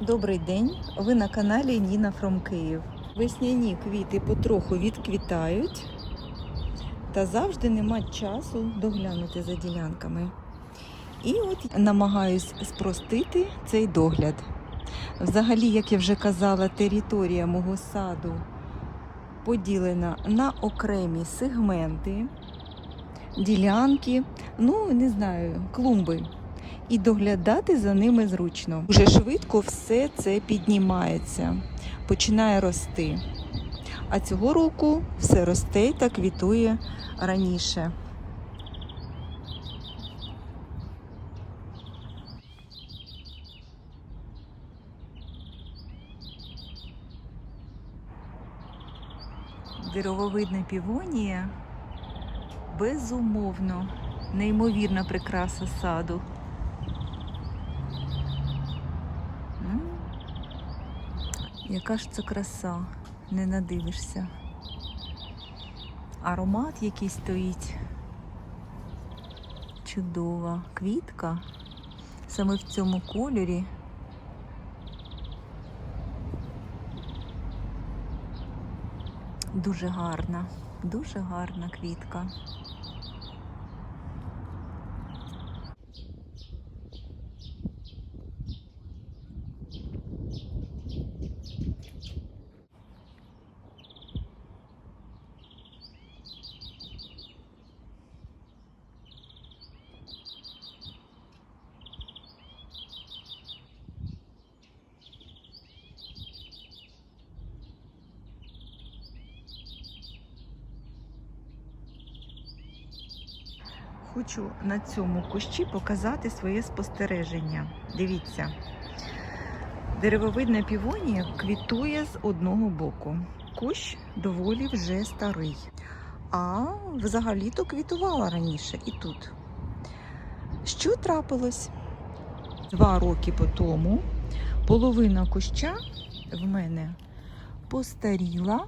Добрий день! Ви на каналі Ніна Фром Київ. Весняні квіти потроху відквітають, та завжди нема часу доглянути за ділянками. І от намагаюсь спростити цей догляд. Взагалі, як я вже казала, територія мого саду поділена на окремі сегменти, ділянки, ну не знаю, клумби і доглядати за ними зручно. Дуже швидко все це піднімається, починає рости. А цього року все росте та квітує раніше. Деревовидна півонія безумовно неймовірна прикраса саду. Яка ж це краса, не надивишся. Аромат який стоїть. Чудова квітка. Саме в цьому кольорі. Дуже гарна, дуже гарна квітка. Хочу на цьому кущі показати своє спостереження. Дивіться, деревовидна півонія квітує з одного боку. Кущ доволі вже старий. А взагалі-то квітувала раніше і тут. Що трапилось? Два роки по тому половина куща в мене постаріла.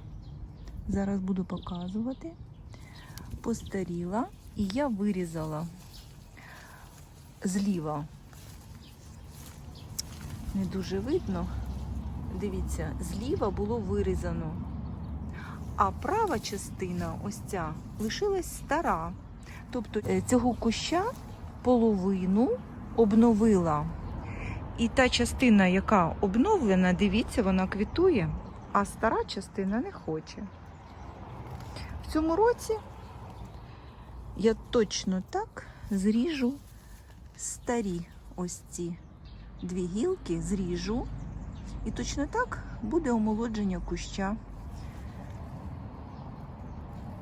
Зараз буду показувати. Постаріла. І я вирізала зліва. Не дуже видно. Дивіться, зліва було вирізано. А права частина, ось ця, лишилась стара. Тобто е, цього куща половину обновила. І та частина, яка обновлена, дивіться, вона квітує, а стара частина не хоче. В цьому році я точно так зріжу старі ось ці дві гілки, зріжу. І точно так буде омолодження куща.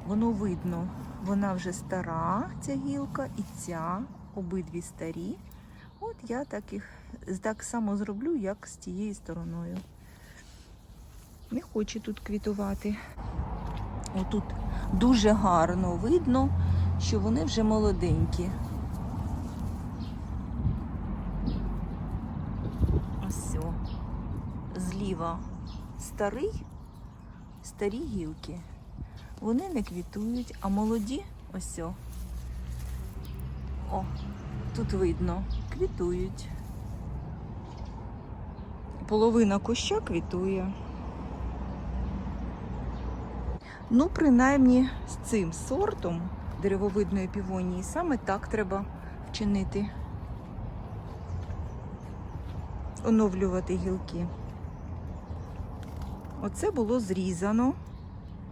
Воно видно, вона вже стара, ця гілка, і ця, обидві старі. От я так їх так само зроблю, як з тією стороною. Не хоче тут квітувати. Отут дуже гарно видно що вони вже молоденькі. Ось. Зліва старий, старі гілки. Вони не квітують, а молоді ось о. Тут видно, квітують. Половина куща квітує. Ну, принаймні, з цим сортом деревовидної півонії. Саме так треба вчинити. Оновлювати гілки. Оце було зрізано.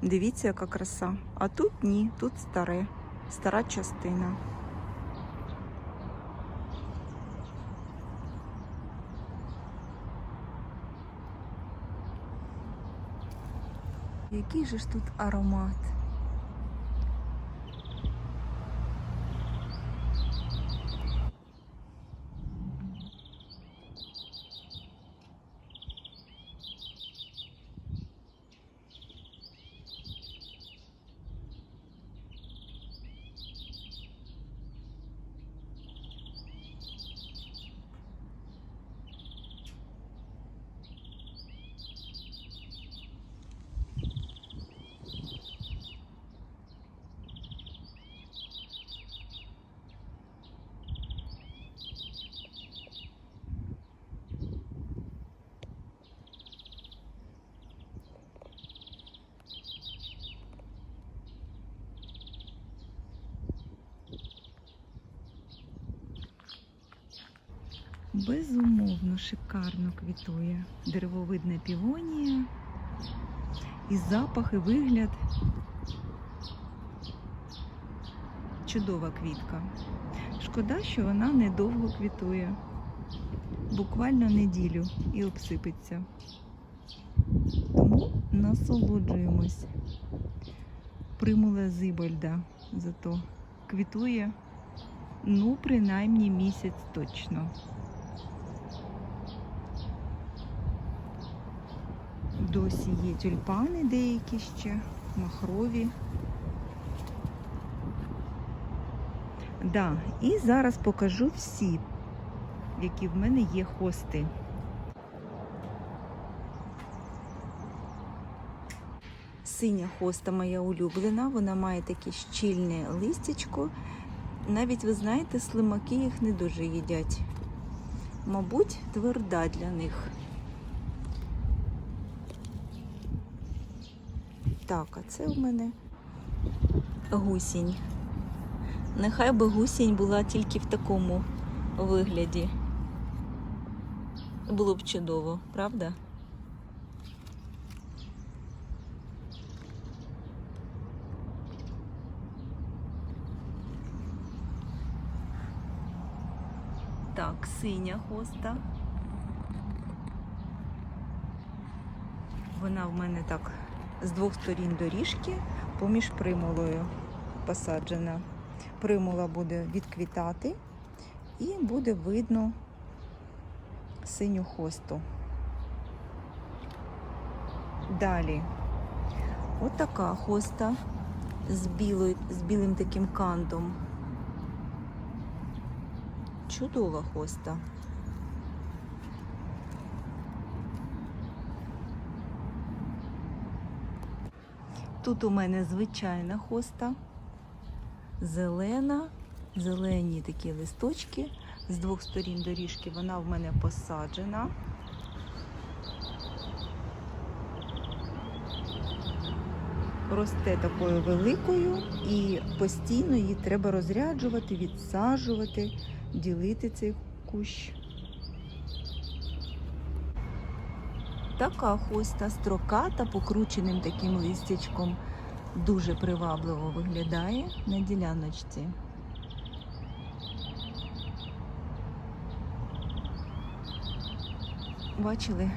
Дивіться, яка краса. А тут ні, тут старе, стара частина. Який же ж тут аромат? Безумовно, шикарно квітує. Деревовидна півонія. І запах, і вигляд. Чудова квітка. Шкода, що вона недовго квітує. Буквально неділю і обсипеться. Тому насолоджуємось. Примула зибальда зато квітує ну, принаймні місяць точно. Досі є тюльпани деякі ще, махрові. Да, і зараз покажу всі, які в мене є хости. Синя хоста моя улюблена, вона має таке щільне листячко. Навіть ви знаєте, слимаки їх не дуже їдять. Мабуть, тверда для них. Так, а це у мене гусінь. Нехай би гусінь була тільки в такому вигляді. Було б чудово, правда? Так, синя хоста. Вона в мене так з двох сторін доріжки поміж примулою посаджена. Примула буде відквітати і буде видно синю хосту. Далі от хоста з, білою, з білим таким кантом. Чудова хоста. Тут у мене звичайна хоста, зелена, зелені такі листочки. З двох сторін доріжки вона в мене посаджена. Росте такою великою і постійно її треба розряджувати, відсаджувати, ділити цей кущ. Така хоста строката, покрученим таким листячком. Дуже привабливо виглядає на діляночці. Бачили,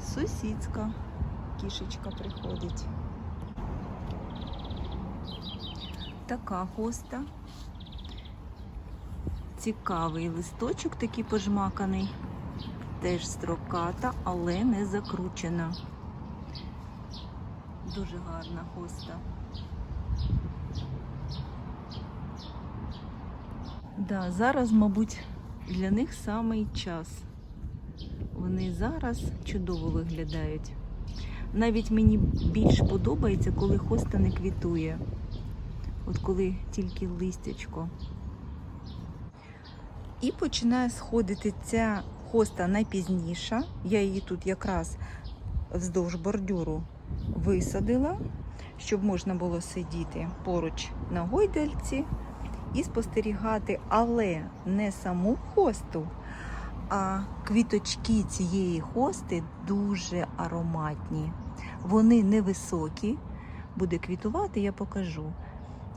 сусідська кішечка приходить. Така хоста. Цікавий листочок такий пожмаканий. Теж строката, але не закручена. Дуже гарна хоста. Да, зараз, мабуть, для них самий час. Вони зараз чудово виглядають. Навіть мені більш подобається, коли хоста не квітує. От коли тільки листячко. І починає сходити ця хоста найпізніша. Я її тут якраз вздовж бордюру висадила, щоб можна було сидіти поруч на гойдельці і спостерігати, але не саму хосту, а квіточки цієї хости дуже ароматні. Вони невисокі, буде квітувати, я покажу.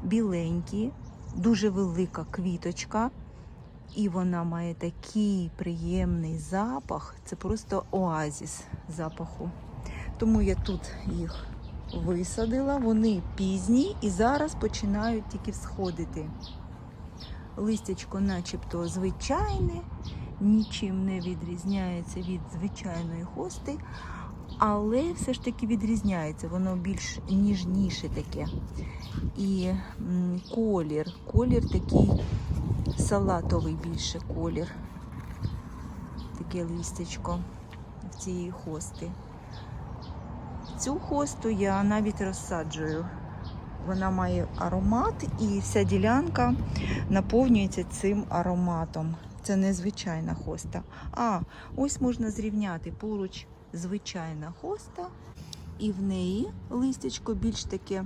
Біленькі, дуже велика квіточка. І вона має такий приємний запах. Це просто оазіс запаху. Тому я тут їх висадила. Вони пізні і зараз починають тільки всходити. Листячко начебто звичайне, нічим не відрізняється від звичайної хости, але все ж таки відрізняється, воно більш ніжніше таке. І колір, колір такий салатовий більше колір. Таке листячко в цієї хости. Цю хосту я навіть розсаджую. Вона має аромат і вся ділянка наповнюється цим ароматом. Це незвичайна хоста. А, ось можна зрівняти поруч звичайна хоста, і в неї листячко більш таке,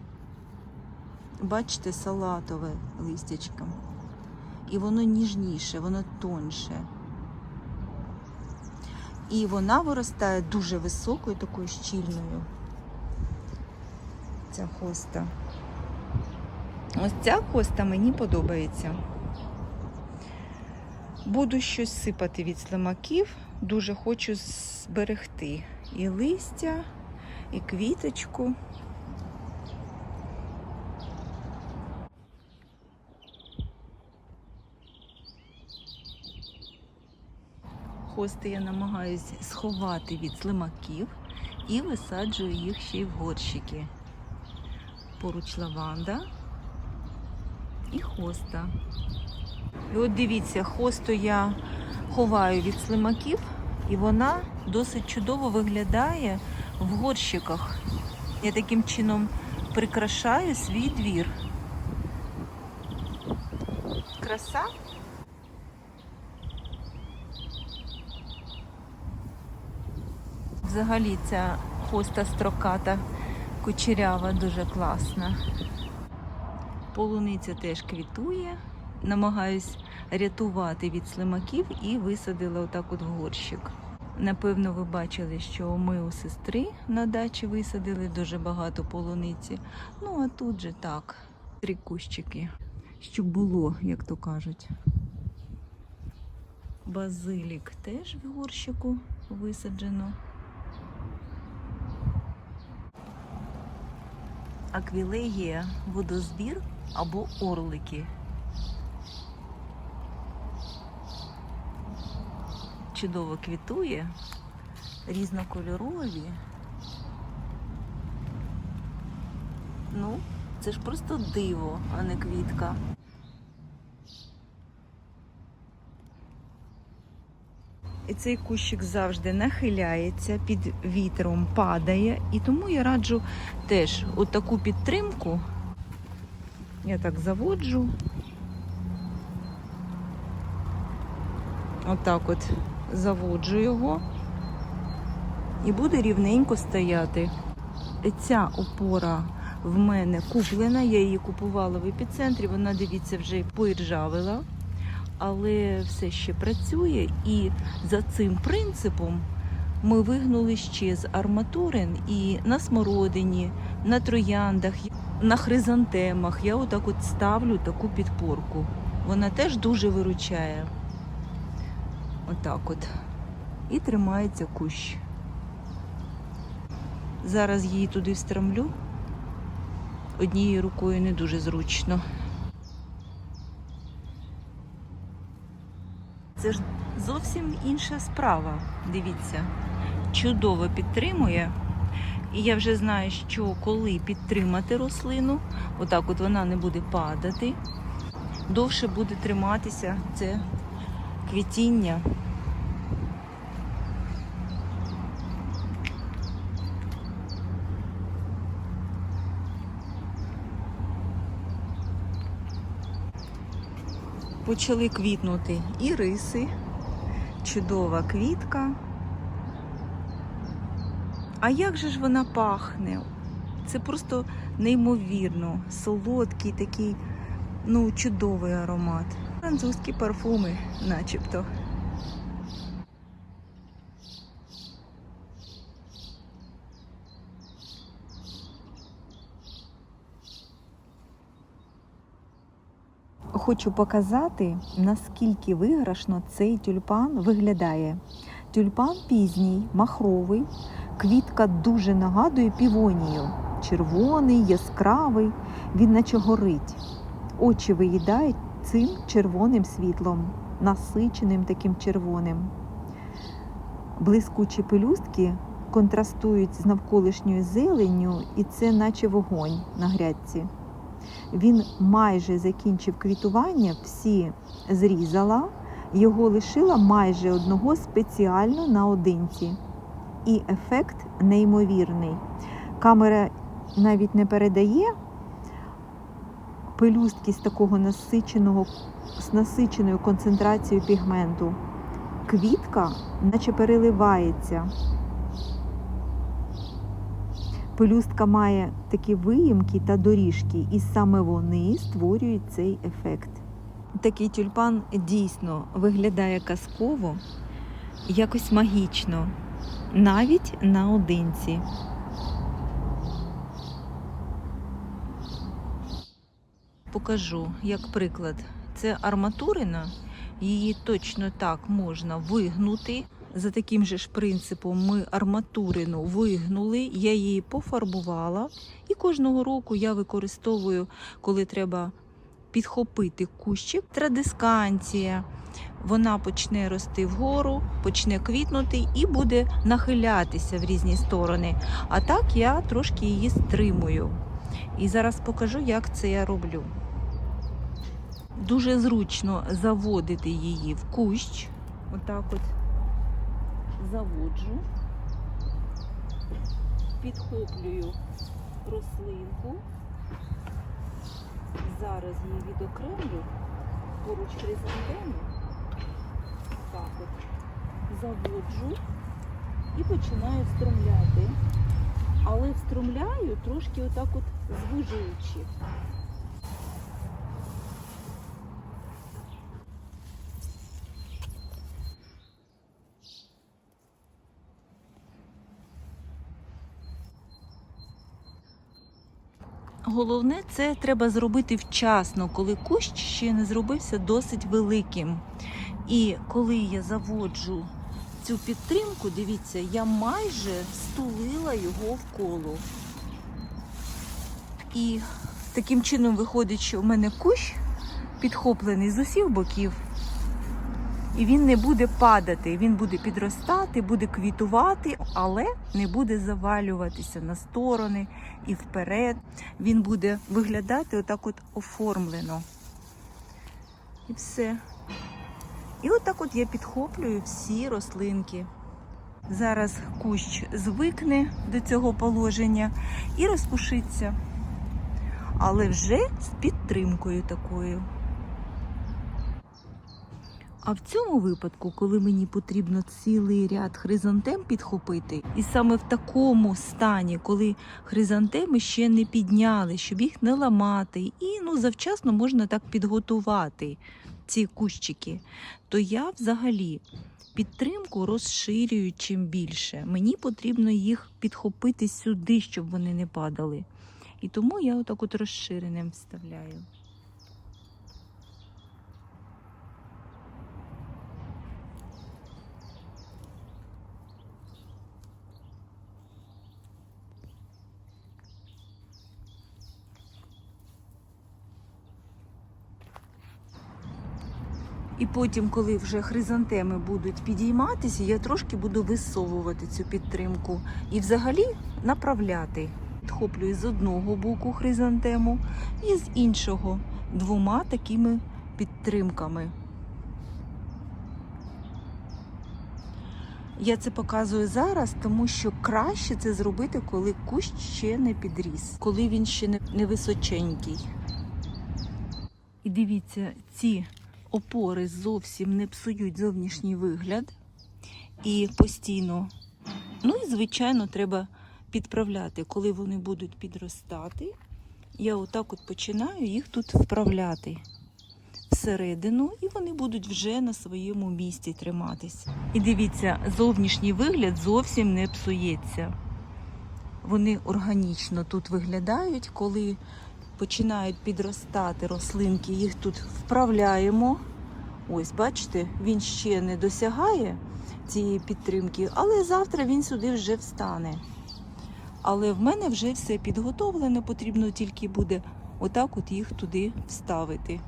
бачите, салатове листячко. І воно ніжніше, воно тоньше. І вона виростає дуже високою, такою щільною. Ця хоста. Ось ця хоста мені подобається. Буду щось сипати від слимаків. Дуже хочу зберегти і листя, і квіточку. Хости я намагаюся сховати від слимаків і висаджую їх ще й в горщики. Поруч лаванда і хоста. І от дивіться, хосту я ховаю від слимаків, і вона досить чудово виглядає в горщиках. Я таким чином прикрашаю свій двір. Краса. Взагалі ця хоста строката кучерява дуже класна. Полуниця теж квітує. Намагаюсь рятувати від слимаків і висадила отак от в горщик. Напевно, ви бачили, що ми у сестри на дачі висадили дуже багато полуниці. Ну, а тут же так, три кущики, щоб було, як то кажуть. Базилік теж в горщику висаджено. Аквілегія, водозбір або орлики. Чудово квітує, різнокольорові. Ну, це ж просто диво, а не квітка. І цей кущик завжди нахиляється, під вітром падає. І тому я раджу теж отаку підтримку. Я так заводжу. Отак от заводжу його. І буде рівненько стояти. Ця опора в мене куплена, я її купувала в епіцентрі, вона, дивіться, вже поіржавила але все ще працює. І за цим принципом ми вигнули ще з арматурин і на смородині, на трояндах, на хризантемах. Я отак от ставлю таку підпорку. Вона теж дуже виручає. Отак от. І тримається кущ. Зараз її туди встромлю. Однією рукою не дуже зручно. Це ж зовсім інша справа. Дивіться, чудово підтримує. І я вже знаю, що коли підтримати рослину, отак от вона не буде падати, довше буде триматися це квітіння. Почали квітнути і риси, чудова квітка. А як же ж вона пахне? Це просто неймовірно, солодкий такий, ну, чудовий аромат. Французькі парфуми, начебто. Хочу показати, наскільки виграшно цей тюльпан виглядає. Тюльпан пізній, махровий, квітка дуже нагадує півонію. Червоний, яскравий, він наче горить. Очі виїдають цим червоним світлом, насиченим таким червоним. Блискучі пелюстки контрастують з навколишньою зеленню, і це наче вогонь на грядці. Він майже закінчив квітування, всі зрізала, його лишила майже одного спеціально наодинці. І ефект неймовірний. Камера навіть не передає пелюстки з такого насиченого, з насиченою концентрацією пігменту. Квітка, наче переливається. Пелюстка має такі виїмки та доріжки, і саме вони створюють цей ефект. Такий тюльпан дійсно виглядає казково. якось магічно, навіть наодинці. Покажу як приклад. Це арматурина, її точно так можна вигнути. За таким же ж принципом ми арматурину вигнули, я її пофарбувала, і кожного року я використовую, коли треба підхопити кущик, традисканція. Вона почне рости вгору, почне квітнути і буде нахилятися в різні сторони. А так я трошки її стримую. І зараз покажу, як це я роблю. Дуже зручно заводити її в кущ. Отак от заводжу, підхоплюю рослинку. Зараз її відокремлю поруч хризантеми. Так от заводжу і починаю встромляти. Але встромляю трошки отак от звужуючи. Головне, це треба зробити вчасно, коли кущ ще не зробився досить великим. І коли я заводжу цю підтримку, дивіться, я майже стулила його в коло. І таким чином виходить, що в мене кущ підхоплений з усіх боків. І він не буде падати, він буде підростати, буде квітувати, але не буде завалюватися на сторони і вперед. Він буде виглядати отак от оформлено. І все. І отак от я підхоплюю всі рослинки. Зараз кущ звикне до цього положення і розпушиться. Але вже з підтримкою такою. А в цьому випадку, коли мені потрібно цілий ряд хризантем підхопити, і саме в такому стані, коли хризантеми ще не підняли, щоб їх не ламати, і ну завчасно можна так підготувати ці кущики, то я взагалі підтримку розширюю чим більше. Мені потрібно їх підхопити сюди, щоб вони не падали. І тому я отак от розширеним вставляю. І потім, коли вже хризантеми будуть підійматися, я трошки буду висовувати цю підтримку і взагалі направляти. Підхоплюю з одного боку хризантему і з іншого двома такими підтримками. Я це показую зараз, тому що краще це зробити, коли кущ ще не підріс, коли він ще не височенький. І дивіться, ці опори зовсім не псують зовнішній вигляд і постійно. Ну і, звичайно, треба підправляти, коли вони будуть підростати. Я отак от починаю їх тут вправляти всередину, і вони будуть вже на своєму місці триматись. І дивіться, зовнішній вигляд зовсім не псується. Вони органічно тут виглядають, коли починають підростати рослинки, їх тут вправляємо. Ось, бачите, він ще не досягає цієї підтримки, але завтра він сюди вже встане. Але в мене вже все підготовлено, потрібно тільки буде отак от їх туди вставити.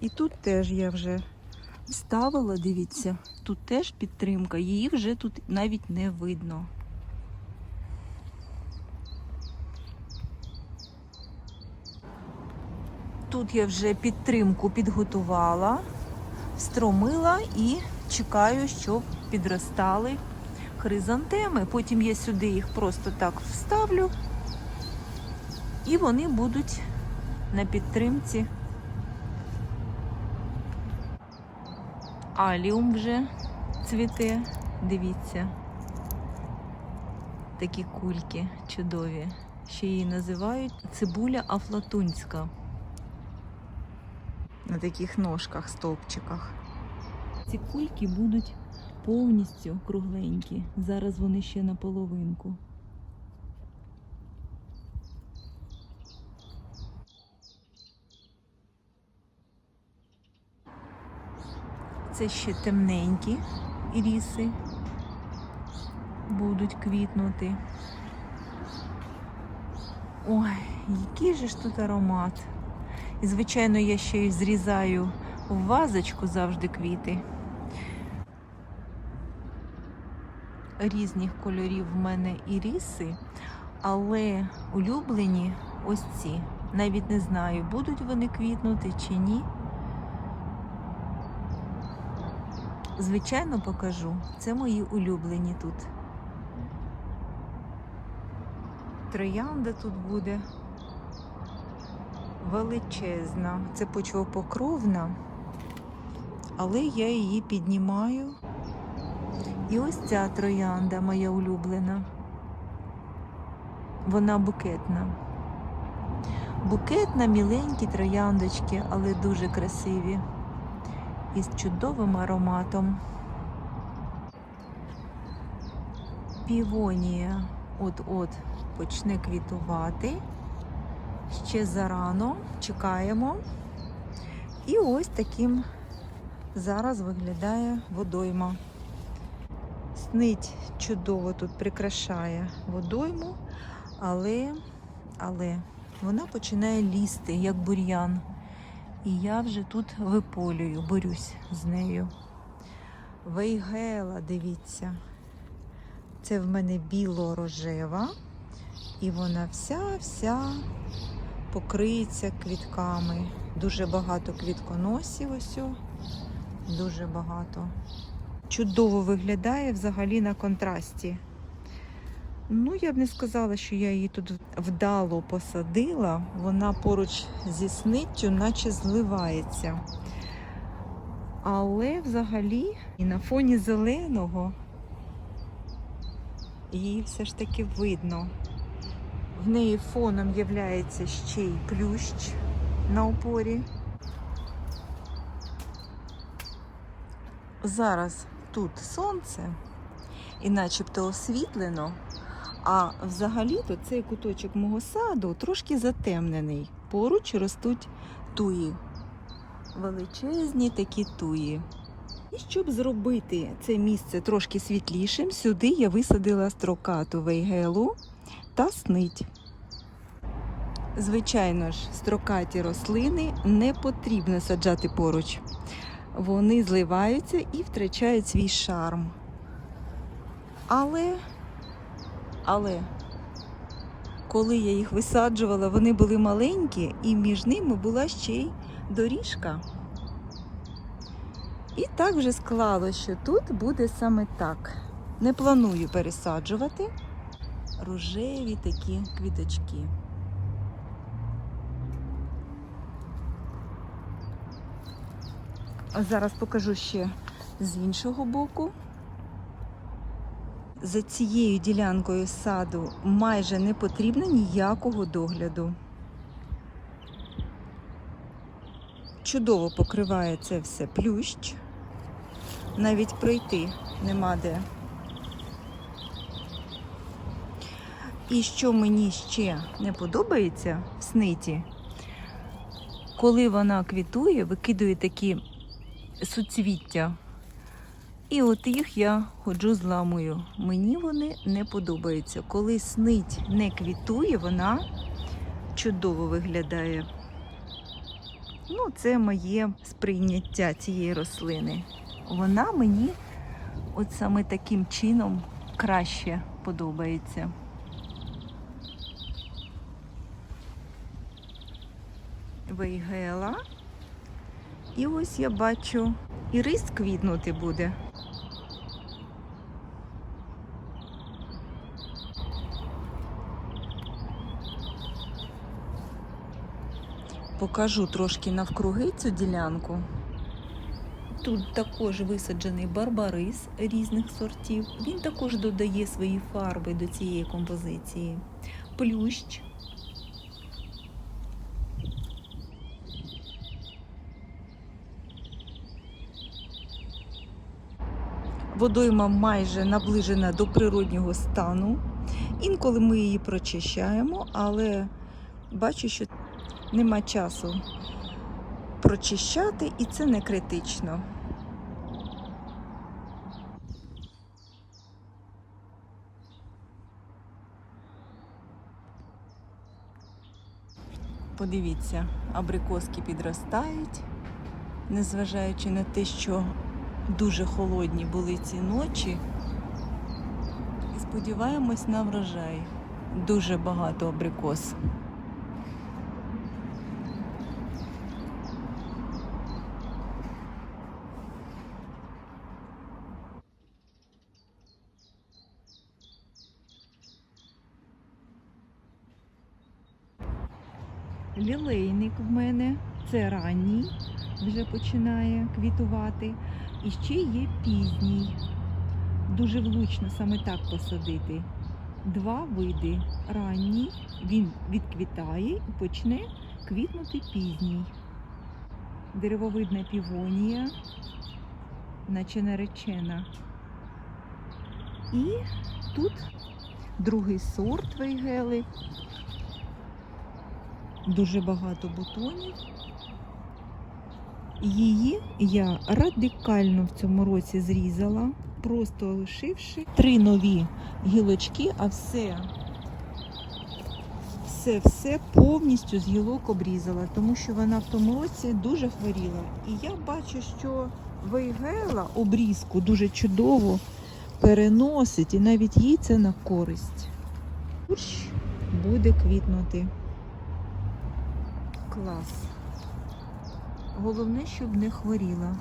І тут теж я вже вставила, дивіться, тут теж підтримка, її вже тут навіть не видно. Тут я вже підтримку підготувала, встромила і чекаю, щоб підростали хризантеми. Потім я сюди їх просто так вставлю, і вони будуть на підтримці. Аліум вже цвіте, дивіться. Такі кульки чудові. ще її називають цибуля афлатунська. На таких ножках, стовпчиках. Ці кульки будуть повністю кругленькі. Зараз вони ще на Це ще темненькі іріси будуть квітнути. Ой, який же ж тут аромат. І, звичайно, я ще й зрізаю в вазочку завжди квіти. Різних кольорів в мене іріси, але улюблені ось ці. Навіть не знаю, будуть вони квітнути чи ні. Звичайно, покажу. Це мої улюблені тут. Троянда тут буде величезна. Це почвопокровна, але я її піднімаю. І ось ця троянда моя улюблена. Вона букетна. Букетна, міленькі трояндочки, але дуже красиві. Із чудовим ароматом. Півонія от-от почне квітувати. Ще зарано чекаємо. І ось таким зараз виглядає водойма. Снить чудово тут прикрашає водойму, але, але вона починає лізти, як бур'ян. І я вже тут виполюю, борюсь з нею. Вейгела, дивіться. Це в мене біло-рожева, і вона вся-вся покриється квітками. Дуже багато квітконосів ось. Дуже багато. Чудово виглядає взагалі на контрасті. Ну, я б не сказала, що я її тут вдало посадила. Вона поруч зі сниттю, наче зливається. Але взагалі і на фоні зеленого її все ж таки видно. В неї фоном являється ще й плющ на опорі. Зараз тут сонце і начебто освітлено, а взагалі-то цей куточок мого саду трошки затемнений. Поруч ростуть туї. Величезні такі туї. І щоб зробити це місце трошки світлішим, сюди я висадила строкату вейгелу та снить. Звичайно ж, строкаті рослини не потрібно саджати поруч. Вони зливаються і втрачають свій шарм. Але, але, коли я їх висаджувала, вони були маленькі, і між ними була ще й доріжка. І так вже склало, що тут буде саме так. Не планую пересаджувати рожеві такі квіточки. Зараз покажу ще з іншого боку. За цією ділянкою саду майже не потрібно ніякого догляду. Чудово покриває це все плющ. Навіть пройти нема де. І що мені ще не подобається в сниті, коли вона квітує, викидує такі суцвіття. І от їх я ходжу зламую. Мені вони не подобаються. Коли снить не квітує, вона чудово виглядає. Ну, це моє сприйняття цієї рослини. Вона мені от саме таким чином краще подобається. Вейгела. І ось я бачу, і рис квітнути буде. Покажу трошки навкруги цю ділянку. Тут також висаджений барбарис різних сортів. Він також додає свої фарби до цієї композиції. плющ. Водойма майже наближена до природнього стану. Інколи ми її прочищаємо, але бачу, що нема часу прочищати, і це не критично. Подивіться, абрикоски підростають, незважаючи на те, що дуже холодні були ці ночі. І сподіваємось на врожай. Дуже багато абрикос. Лілейник в мене це ранній, вже починає квітувати. І ще є пізній. Дуже влучно саме так посадити. Два види. Ранній, він відквітає і почне квітнути пізній. Деревовидна півонія, наче наречена. І тут другий сорт вейгели. Дуже багато бутонів. Її я радикально в цьому році зрізала, просто лишивши три нові гілочки, а все, все, все повністю з гілок обрізала, тому що вона в тому році дуже хворіла. І я бачу, що вейгела обрізку дуже чудово переносить, і навіть їй це на користь. Кущ буде квітнути. Клас. Головне, щоб не хворіла.